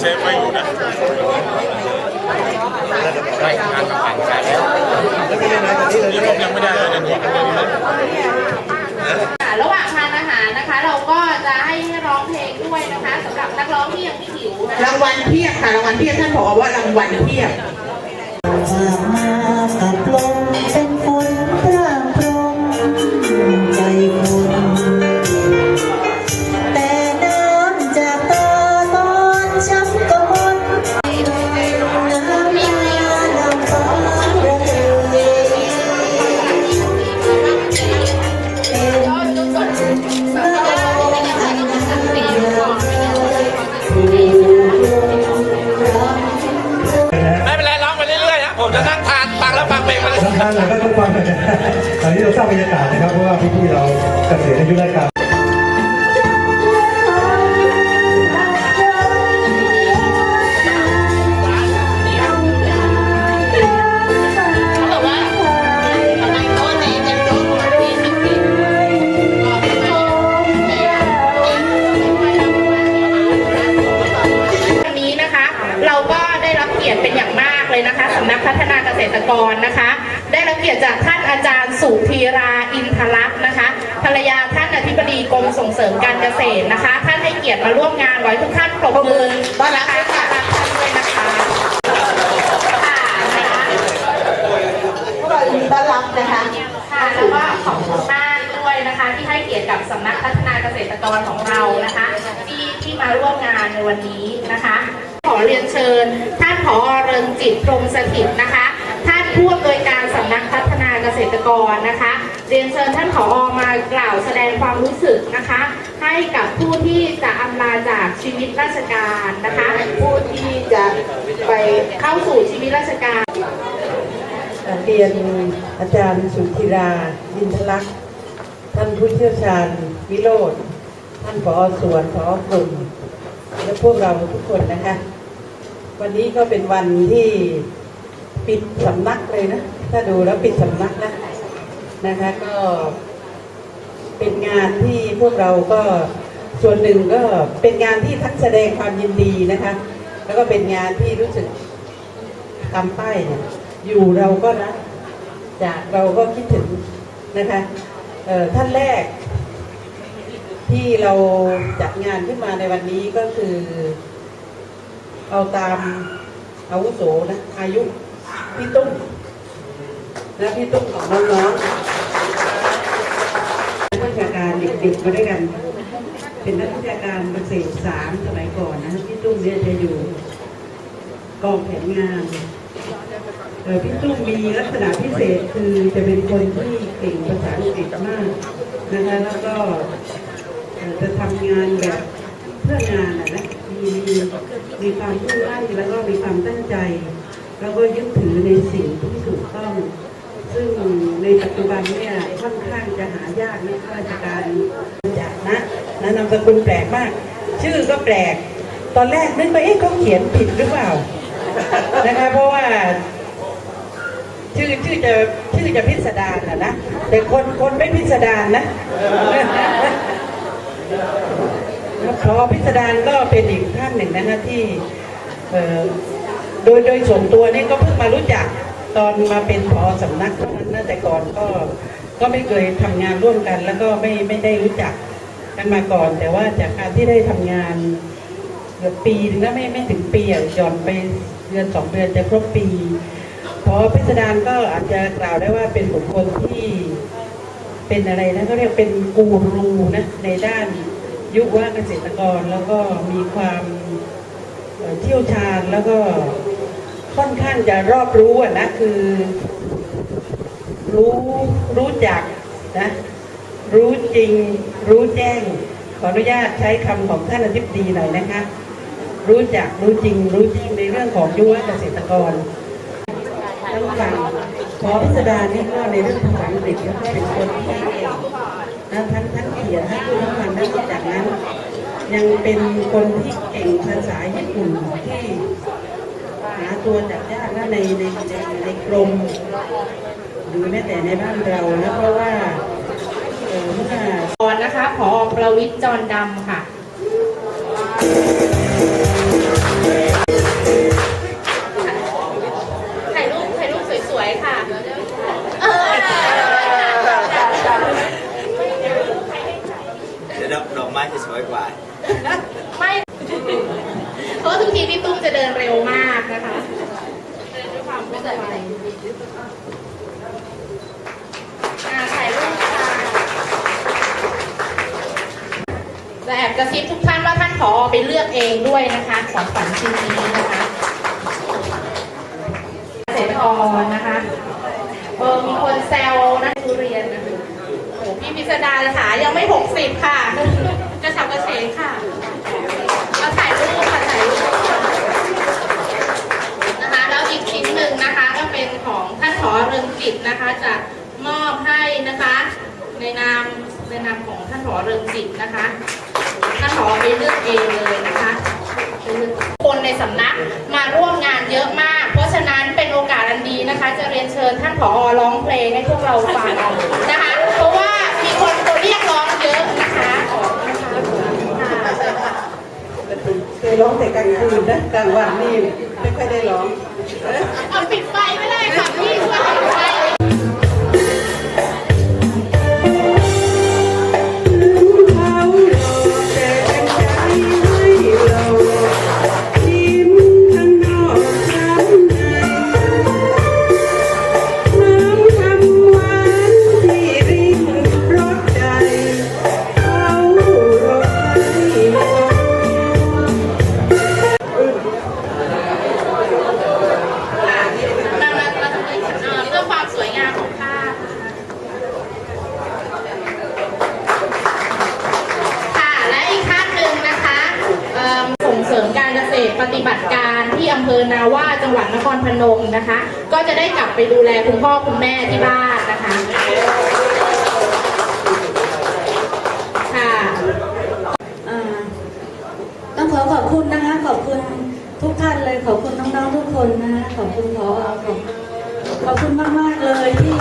เซฟไว้อยู่นะไม่งานกับแข่งใช้แล้วนี่ผมยังไม่ได้เลยเนี่ยค่ะระหว่างทานอาหารนะคะ เราก็จะให้ร้องเพลงด้วยนะคะสำหรับนักร้องที่ยังไม่หิวนะคะรางวัลเพียบค่ะรางวัลเพียบท่านผอว่ารางวัลเพียบ มส่งเสริมการเกษตรนะคะ ท่านให้เกียรติมาร่วมงานไว้ทุกท่านปรบมือต้อนรับค่ะรับท่านด้วยนะคะค่ะนะคะต้อนรับนะคะค่ะแล้วก็ขอบคุณมากด้วยนะคะ ที่ให้เกียรติกับสำนักพัฒนาเกษตรกรของเรานะคะ ที่ที่มาร่วมงานในวันนี้นะคะ ขอเรียนเชิญ ท่านผอเริงจิตพรมสถิตนะคะ ท่านผู้อำนวยการ ษตรกรนะคะ เรียนเชิญท่านผอมากล่าวแสดงความรู้สึกนะคะ ให้กับผู้ที่จะอำลาจากชีวิตราชการนะคะ ผู้ที่จะไปเข้าสู่ชีวิตราชการเรียนอาจารย์สุธีรายินทลักษ์ท่านผู้เชี่ยวชาญวิโรธท่านผอสวนผอกลุ่มและพวกเราทุกคนนะคะ วันนี้ก็เป็นวันที่ปิดสำนักเลยนะ ถ้าดูแล้วปิดสำนักนะนะคะก็เป็นงานที่พวกเราก็ส่วนหนึ่งก็เป็นงานที่ทั้งแสดงความยินดีนะคะ แล้วก็เป็นงานที่รู้สึกตามป้ายเนี่ยอยู่เราก็รักจากเราก็คิดถึงนะคะเอ่อท่านแรกที่เราจัดงานขึ้นมาในวันนี้ก็คือ เอาตามอาวุโสนะอายุพี่ตุ้ม นะพี่ตุ้มของน้องๆนักวิชาการเด็กๆมาด้วยกัน เป็นนักวิชาการเกษตรสามสมัยก่อนนะพี่ตุ้มเนี่ยจะอยู่กองแผนงานเออพี่ตุ้มมีลักษณะพิเศษคือจะเป็นคนที่เก่งภาษาอังกฤษมากนะคะแล้วก็จะทำงานแบบเพื่องานอะนะมีมีความมุ่งมั่นแล้วก็มีความตั้งใจ แล้วก็ยึดถือในสิ่ง ซึ่งในปัจจุบันเนี่ยค่อนข้างจะหายากในข้าราชการจากนะนะนามสกุลแปลกมาก ชื่อก็แปลก ตอนแรกนึกว่าเอ๊ะเขาเขียนผิดหรือเปล่านะคะเพราะว่า ชื่อชื่อจะชื่อจะพิสดารนะนะแต่คนคนไม่พิสดารนะพอพิสดารก็เป็นอีกท่านหนึ่งนะคะที่โดยโดยส่วนตัวนี่ก็เพิ่งมารู้จัก ตอนมาเป็นพอสำนักเท่านั้นนะแต่ก่อนก็ก็ไม่เคยทำงานร่วมกัน แล้วก็ไม่ไม่ได้รู้จักกันมาก่อน แต่ว่าจากการที่ได้ทำงานเกือบปีถึงแล้วไม่ไม่ถึงปีอะหย่อนไปเดือนสองเดือนจะครบปีพอพิสดารก็อาจจะกล่าวได้ว่าเป็นบุคคลที่เป็นอะไรนะเขาเรียกเป็นกูรูนะในด้านยุว่าเกษตรกรแล้วก็มีความเอ่อเชี่ยวชาญแล้วก็ ค่อนข้างจะรอบรู้อะนะคือ รู้รู้จักนะรู้จริง รู้แจ้ง ขออนุญาตใช้คำของท่านอธิบดีหน่อยนะคะ รู้จักรู้จริง รู้จริงในเรื่องของยุวเกษตรกรทั้งฝั่งขอพิสดารนี่ก็ในเรื่องภาษาอังกฤษก็เป็นคนที่เก่งนะทั้งทั้งเขียนทั้งพูดทั้งฟังทั้งจากนั้น ยังเป็นคนที่เก่งภาษาญี่ปุ่นที่าตัวจับยากนะในในในในกรมหรือแม้แต่ในบ้านเรานะเพราะว่าเออเมื่อก่อนนะคะ พอประวิทย์จรดำค่ะ ถ่ายรูปค่ะแต่แอบกระซิบทุกท่านว่าท่านผอไปเลือกเองด้วยนะคะของขวัญชิ้นนี้นะคะเกษตรกรนะคะเออมีคนแซวนะทุเรียนนะโอ้พี่พิสดารขายังไม่หกสิบค่ะ อเริงจิตนะคะจะมอบให้นะคะในนามในนามของท่านผอเริงจิตนะคะท่านผอไปเลือกเองเลยนะคะไปเลือกคนในสำนักมาร่วมงานเยอะมาก เพราะฉะนั้นเป็นโอกาสอันดีนะคะ จะเรียนเชิญท่านผอร้องเพลงให้พวกเราฟังนะคะ เพราะว่ามีคนเรียกร้องเยอะนะคะค่ะเคยร้องแต่กลางคืนนะกลางวันนี่ไม่ค่อยได้ร้อง ขอบคุณนะคะ ขอบคุณทุกท่านเลย ขอบคุณน้องๆทุกคนนะคะขอบคุณพอขอบขอบคุณมากๆเลยที่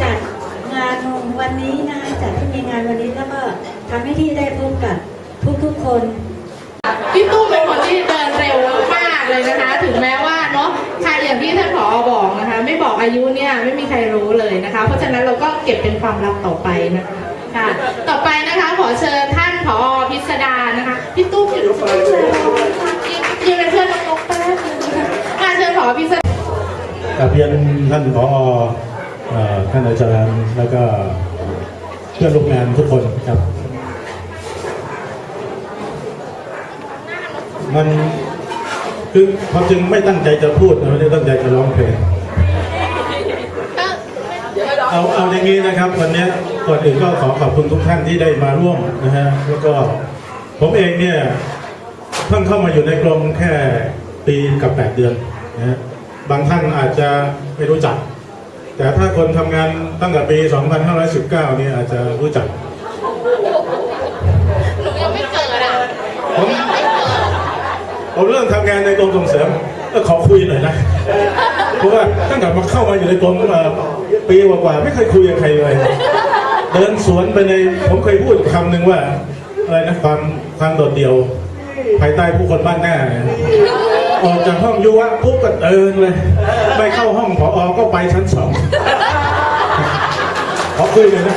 จัดงานวันนี้นะจัดที่มีงานวันนี้แล้วก็ทำให้ที่ได้พบกับทุกๆคนพี่ตุ้เป็นคนที่เดินเร็วมากเลยนะคะ ถึงแม้ว่าเนาะใครอย่างที่ท่านผอบอกนะคะ ไม่บอกอายุเนี่ยไม่มีใครรู้เลยนะคะ เพราะฉะนั้นเราก็เก็บเป็นความลับต่อไปนะคะค่ะต่อไปนะคะขอเชิญท่านผอพิสดารนะคะ พี่ตุ้มอยู่ตรงนี้เลยยืนเป็นเพื่อนน้องๆแป๊บนึงค่ะค่ะเชิญผอพิสดารกราบเรียนท่านผอเอ่อท่านอาจารย์แล้วก็เพื่อนร่วมงานทุกคนครับ มันคือความจริงไม่ตั้งใจจะพูดนะไม่ได้ตั้งใจจะร้องเพลงเอาเอาอย่างนี้นะครับ วันนี้ก่อนอื่นก็ขอขอบคุณทุกท่านที่ได้มาร่วมนะฮะแล้วก็ ผมเองเนี่ยเพิ่งเข้ามาอยู่ในกรมแค่ปีกับ8เดือนนะฮะบางท่านอาจจะไม่รู้จัก แต่ถ้าคนทำงานตั้งแต่ปี 2519 เนี่ยอาจจะรู้จัก หนูยังไม่เกิดอะผมผมเริ่มทำงานในกรมส่งเสริมเออขอคุยหน่อยนะ เพราะว่าตั้งแต่มาเข้ามาอยู่ในกรมเอ่อปีกว่าๆไม่เคยคุยกับใครเลย เดินสวนไปในผมเคยพูดคำหนึ่งว่า อะไรนะความความโดดเดี่ยว ภายใต้ผู้คนบ้านหน้าเนี่ยออกจากห้องยุวะปุ๊บก็เดินเลยไม่เข้าห้องพอก็ไปชั้นสองขอคุยเลยนะ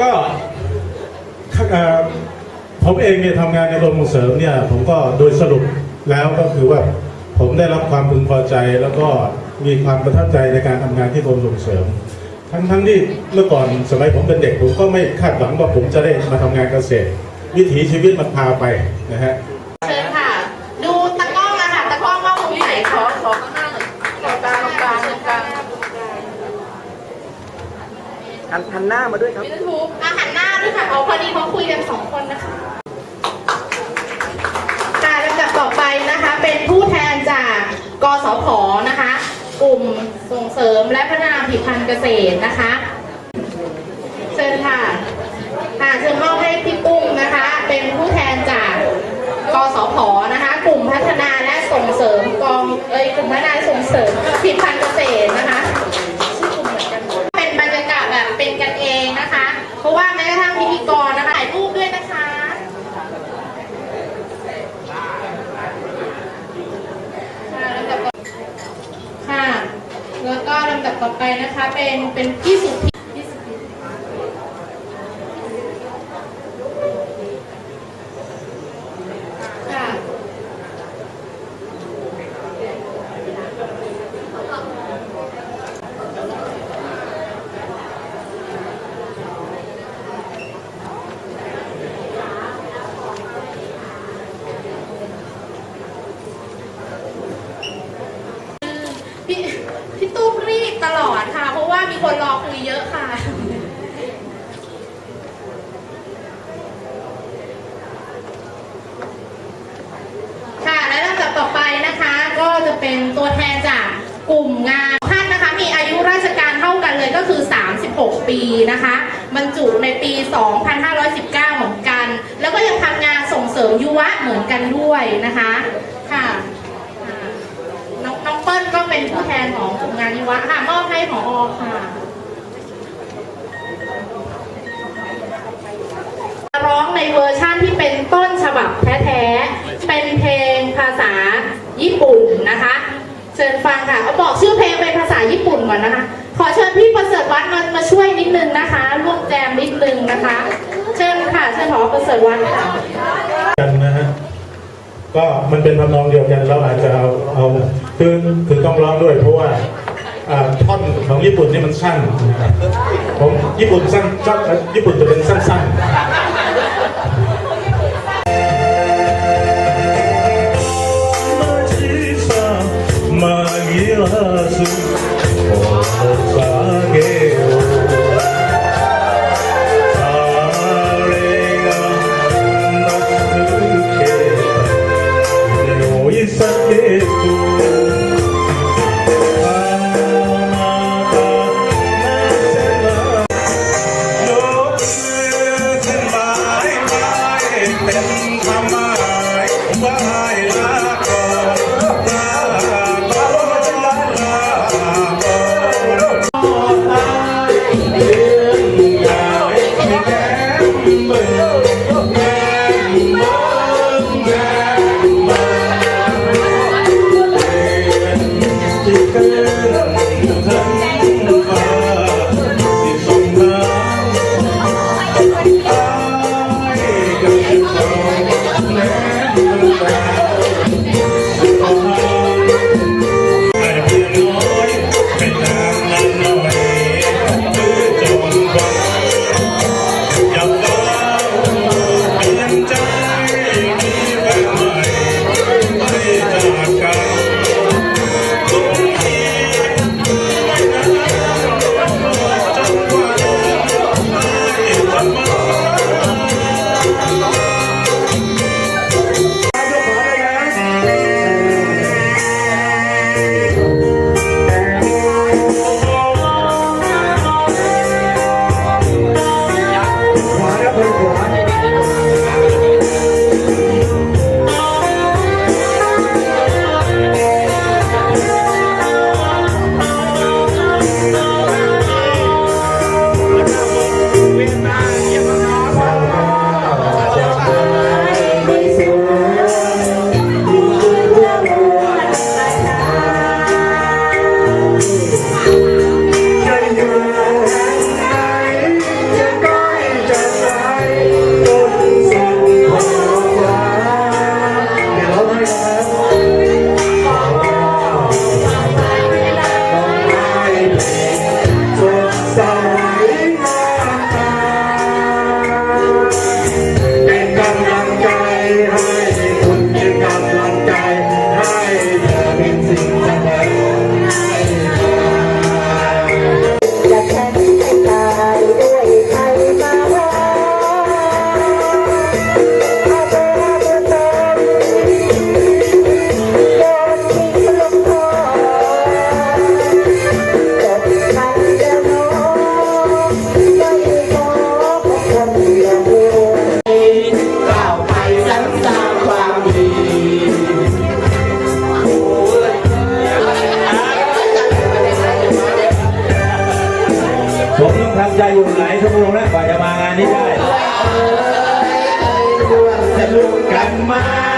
ก็เอ่อผมเองเนี่ยทำงานในกรมส่งเสริมเนี่ย ผมก็โดยสรุปแล้วก็คือว่าผมได้รับความพึงพอใจแล้วก็มีความประทับใจในการทำงานที่กรมส่งเสริม ทั้งทั้งที่เมื่อก่อนสมัยผมเป็นเด็กผมก็ไม่คาดหวังว่าผมจะได้มาทำงานเกษตร วิถีชีวิตมันพาไปนะฮะเชิญค่ะ ดูตะกล้องอะค่ะตะกล้องว่ามุมไหนขอขอข้างหน้าหน่อยขอกลางกลางกลางหันหันหน้ามาด้วยครับยูทูบอาหันหน้าด้วยค่ะเอาพอดีเขาคุยกันสองคนนะคะค่ะลำดับต่อไปนะคะ เป็นผู้แทนจากกสพนะคะ กลุ่มส่งเสริมและพัฒนาผลิตภัณฑ์เกษตรนะคะ เชิญค่ะค่ะเชิญมอบให้พี่กุ้งนะคะ เป็นผู้แทนจากกสพนะคะ กลุ่มพัฒนาและส่งเสริมกองเอ้ยกลุ่มพัฒนาส่งเสริมผลิตภัณฑ์เกษตรนะคะชื่อกลุ่มเหมือนกันเป็นบรรยากาศแบบเป็นกันเองนะคะ เพราะว่าแม้กระทั่งพิธีกรนะคะถ่ายรูปด้วยนะคะค่ะลำดับต่อค่ะ แล้วก็ลำดับ ต่อไปนะคะ เป็นเป็นพี่สุ คนรอคุยเยอะค่ะ ค่ะ และลำดับต่อไปนะคะ ก็จะเป็นตัวแทนจากกลุ่มงานท่านนะคะ มีอายุราชการเท่ากันเลยก็คือ 36 ปีนะคะ บรรจุในปี 2519 เหมือนกัน แล้วก็ยังทำงานส่งเสริมยุวะเหมือนกันด้วยนะคะ เป็นผู้แทนของกลุ่มงานยุวะค่ะมอบให้ผอค่ะร้องในเวอร์ชั่นที่เป็นต้นฉบับแท้ๆ เป็นเพลงภาษาญี่ปุ่นนะคะ เชิญฟังค่ะเอาบอกชื่อเพลงเป็นภาษาญี่ปุ่นก่อนนะคะ ขอเชิญพี่ประเสริฐวัดมามาช่วยนิดนึงนะคะร่วมแจมนิดนึงนะคะ เชิญค่ะ เชิญขอประเสริฐวัดค่ะกันนะฮะ ก็มันเป็นทำนองเดียวกันเราอาจจะเอาเอาคือคือต้องร้องด้วย เพราะว่าท่อนของญี่ปุ่นนี่มันสั้นนะครับผมญี่ปุ่นสั้นชอบญี่ปุ่นจะเป็นสั้นๆ เป็ แล้วกว่าจะมางานนี้ยด้ร่วมสนุกกันมา